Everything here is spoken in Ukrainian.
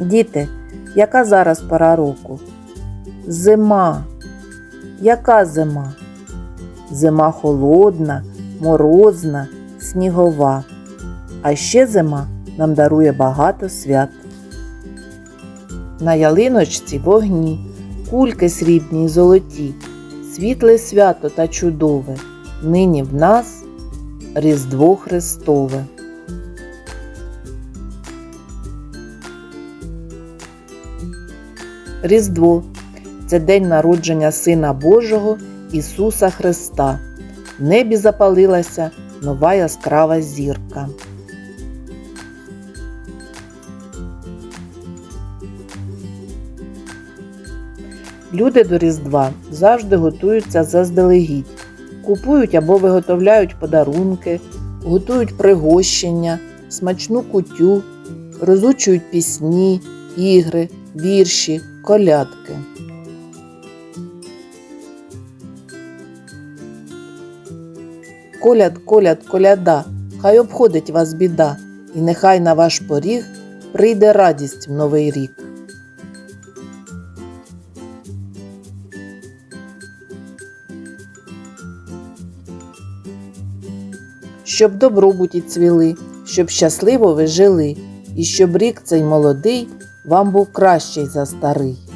Діти, яка зараз пора року? Зима. Яка зима? Зима холодна, морозна, снігова. А ще зима нам дарує багато свят. На ялиночці вогні, кульки срібні й золоті, світле свято та чудове. Нині в нас Різдво Христове. Різдво це день народження Сина Божого Ісуса Христа. В небі запалилася нова яскрава зірка. Люди до Різдва завжди готуються заздалегідь, купують або виготовляють подарунки, готують пригощення, смачну кутю, розучують пісні, ігри, вірші, колядки. Коляд, коляд, коляда, хай обходить вас біда, і нехай на ваш поріг прийде радість в новий рік. Щоб добробуті цвіли, щоб щасливо ви жили, і щоб рік цей молодий вам був кращий за старий.